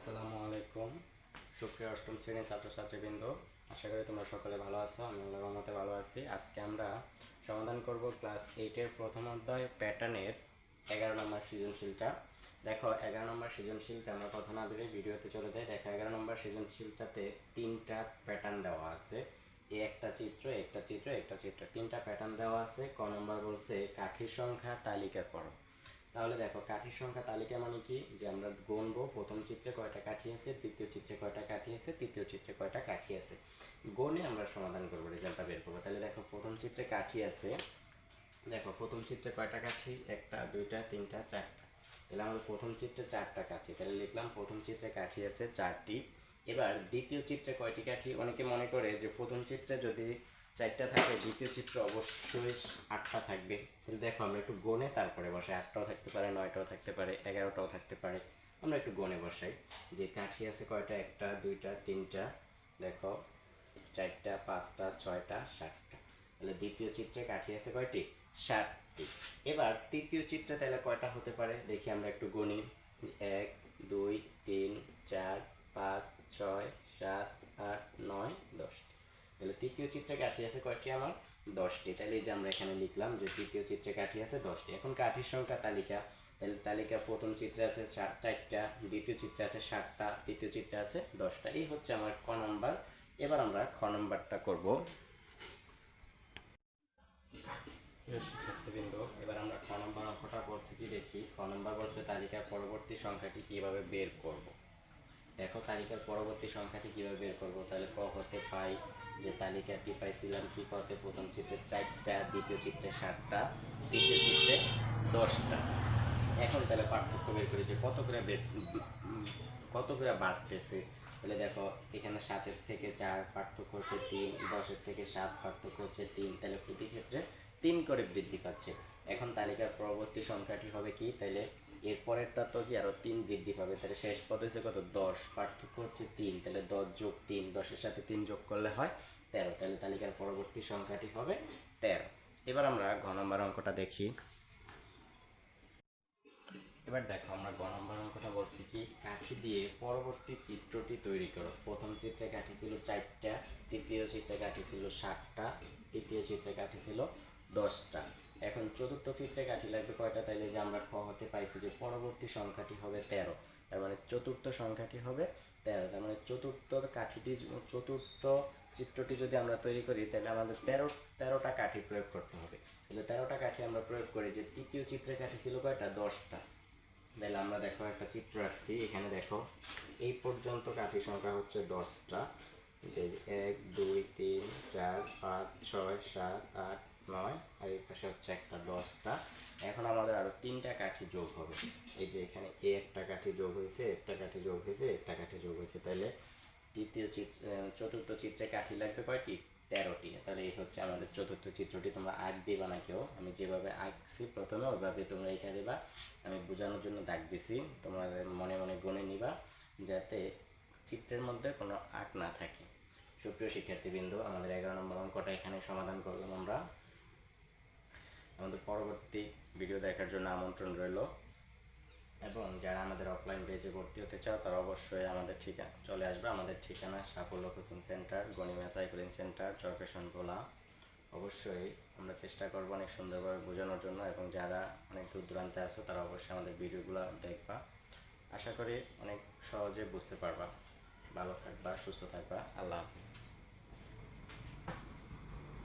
আসসালামু আলাইকুম। সুপ্রিয় অষ্টম শ্রেণির ছাত্রছাত্রীবৃন্দ, আশা করি তোমরা সকলে ভালো আছো, আমি আল্লাহ রহমতে ভালো আছি। আজকে আমরা সমাধান করব ক্লাস এইটের প্রথম অধ্যায় প্যাটার্নের এগারো নম্বর সৃজনশীলটা। দেখো, এগারো নম্বর সৃজনশীলটা আমরা কথা না ভিডিওতে চলে যাই। দেখো, এগারো নম্বর সৃজনশীলটাতে তিনটা প্যাটার্ন দেওয়া আছে। এই একটা চিত্র একটা চিত্র একটা চিত্র। তিনটা প্যাটার্ন দেওয়া আছে। ক নম্বর বলছে, কাঠির সংখ্যা তালিকা করো। তাহলে দেখো, কাঠির সংখ্যা তালিকা মানে কি? যে আমরা গুনবো, প্রথম চিত্রে কয়টা কাঠি আছে দ্বিতীয় চিত্রে কয়টা কাঠি আছে, তৃতীয় চিত্রে কয়টা কাঠি আছে। গণে আমরা সমাধান করব, রেজাল্টটা বের করব। তাহলে দেখো, প্রথম চিত্রে কাঠি আছে, দেখো, প্রথম চিত্রে কয়টা কাঠি? একটা, দুইটা, তিনটা, চারটা। তাহলে আমাদের প্রথম চিত্রে চারটা কাঠি, তাহলে লিখলাম প্রথম চিত্রে কাঠি আছে চারটি। এবার দ্বিতীয় চিত্রে কয়টি কাঠি? অনেকে মনে করে যে প্রথম চিত্রে যদি চারটা থাকে, দ্বিতীয় চিত্র অবশ্যই আটটা থাকবে। তাহলে দেখো, আমরা একটু গনে তারপরে বসাই। আটটাও থাকতে পারে, নয়টাও থাকতে পারে, এগারোটাও থাকতে পারে। আমরা একটু গনে বসাই। যে কাঠি আছে কয়টা? একটা, দুইটা, তিনটা। দেখো, চারটা, পাঁচটা, ছয়টা, সাতটা। তাহলে দ্বিতীয় চিত্রে কাঠি আছে কয়টি? ষাটটি এবার তৃতীয় চিত্রে তাহলে কয়টা হতে পারে? দেখি আমরা একটু গণি এক, দুই, তিন, চার, পাঁচ, ছয়, সাত তাহলে তৃতীয় চিত্রে কাঠি আছে কয়টি আমার? দশটি। তাহলে এই যে আমরা এখানে লিখলাম যে তৃতীয় চিত্রে কাঠি আছে দশটি। এখন কাঠির সংখ্যা তালিকা। তাহলে তালিকা প্রথম চিত্রে আছে চারটা, দ্বিতীয় চিত্রে আছে সাতটা, তৃতীয় চিত্রে আছে দশটা। এই হচ্ছে আমার ক নম্বর। এবার আমরা খ নম্বরটা করব। শিক্ষার্থীবৃন্দ, এবার আমরা খ নম্বর অঙ্কটা বলছি কি দেখি? খ নম্বর বলছে তালিকার পরবর্তী সংখ্যাটি কীভাবে বের করব? দেখো তালিকার পরবর্তী সংখ্যাটি কীভাবে বের করব? তাহলে ক হতে পাই, যে তালিকাটি পাইছিলাম কি কতে প্রথম চিত্রে চারটা, দ্বিতীয় চিত্রে সাতটা, তৃতীয় চিত্রে দশটা। এখন তাহলে পার্থক্য বের করি যে কত করে বাড়তেছে? তাহলে দেখো, এখানে সাতের থেকে চার পার্থক্য হচ্ছে তিন, দশের থেকে সাত পার্থক্য হচ্ছে তিন, তাহলে প্রতি ক্ষেত্রে তিন করে বৃদ্ধি পাচ্ছে। এখন তালিকার পরবর্তী সংখ্যাটি হবে কি? তাহলে এর পরেরটা তো কি আরও তিন বৃদ্ধি পাবে? তাহলে শেষ পদ হচ্ছে কত? দশ। পার্থক্য হচ্ছে তিন। তাহলে দশ যোগ তিন, দশের সাথে তিন যোগ করলে হয় তেরো। তাহলে তালিকার পরবর্তী সংখ্যাটি হবে তেরো। এবার আমরা ঘ নম্বর অঙ্কটা দেখি। এবার দেখো, আমরা গ নম্বর অঙ্কটা বলছি কি? কাঠি দিয়ে পরবর্তী চিত্রটি তৈরি করো। প্রথম চিত্রে কাঠি ছিল চারটা, তৃতীয় চিত্রে কাঠি ছিল সাতটা, তৃতীয় চিত্রে কাঠি ছিল দশটা। এখন চতুর্থ চিত্রে কাঠি লাগবে কয়টা? তাইলে যে আমরা খ হতে পাইছি যে পরবর্তী সংখ্যাটি হবে তেরো। তার মানে চতুর্থ সংখ্যাটি হবে তেরো। তার মানে চতুর্থ কাঠিটি চতুর্থ চিত্রটি যদি আমরা তৈরি করি তাহলে আমাদের তেরো, তেরোটা কাঠি প্রয়োগ করতে হবে। তাহলে তেরোটা কাঠি আমরা প্রয়োগ করি যে তৃতীয় চিত্রে কাঠি ছিল কয়টা? দশটা। তাহলে আমরা দেখো একটা চিত্র রাখছি এখানে দেখো, এই পর্যন্ত কাঠি সংখ্যা হচ্ছে দশটা। যে যে, এক, দুই, তিন, চার, পাঁচ, ছয়, সাত, আট নয়, আর এই পাশে হচ্ছে একটা দশটা। এখন আমাদের আরও তিনটা কাঠি যোগ হবে। এই যে এখানে এ একটা কাঠি যোগ হয়েছে একটা কাঠি যোগ হয়েছে একটা কাঠি যোগ হয়েছে। তাহলে তৃতীয় চিত্র চতুর্থ চিত্রে কাঠি লাগবে কয়টি? তেরোটি। তাহলে এই হচ্ছে আমাদের চতুর্থ চিত্রটি। তোমরা আঁক দিবা না কেউ। আমি যেভাবে আঁকছি প্রথমে ওইভাবে তোমরা এঁকে দিবা। আমি বোঝানোর জন্য দাগ দিছি। তোমরা মনে মনে গণে নিবা, যাতে চিত্রের মধ্যে কোনো আঁক না থাকে। সুপ্রিয় শিক্ষার্থীবৃন্দ, আমাদের এগারো নম্বর অঙ্কটা এখানে সমাধান করলাম আমরা। আমাদের পরবর্তী ভিডিও দেখার জন্য আমন্ত্রণ রইল। এবং যারা আমাদের অফলাইন পেজে ভর্তি হতে চাও, তারা অবশ্যই আমাদের ঠিকানা, চলে আসবে আমাদের ঠিকানা, সাফল্য কোচিং সেন্টার, গণিমা সাইক্লিং সেন্টার, চরকেশন বোলা অবশ্যই আমরা চেষ্টা করব অনেক সুন্দরভাবে বোঝানোর জন্য এবং যারা অনেক দূর দূরান্তে আছো, তারা অবশ্যই আমাদের ভিডিওগুলো দেখবা। আশা করি অনেক সহজে বুঝতে পারবা। ভালো থাকবা, সুস্থ থাকবা। আল্লাহ হাফিজ।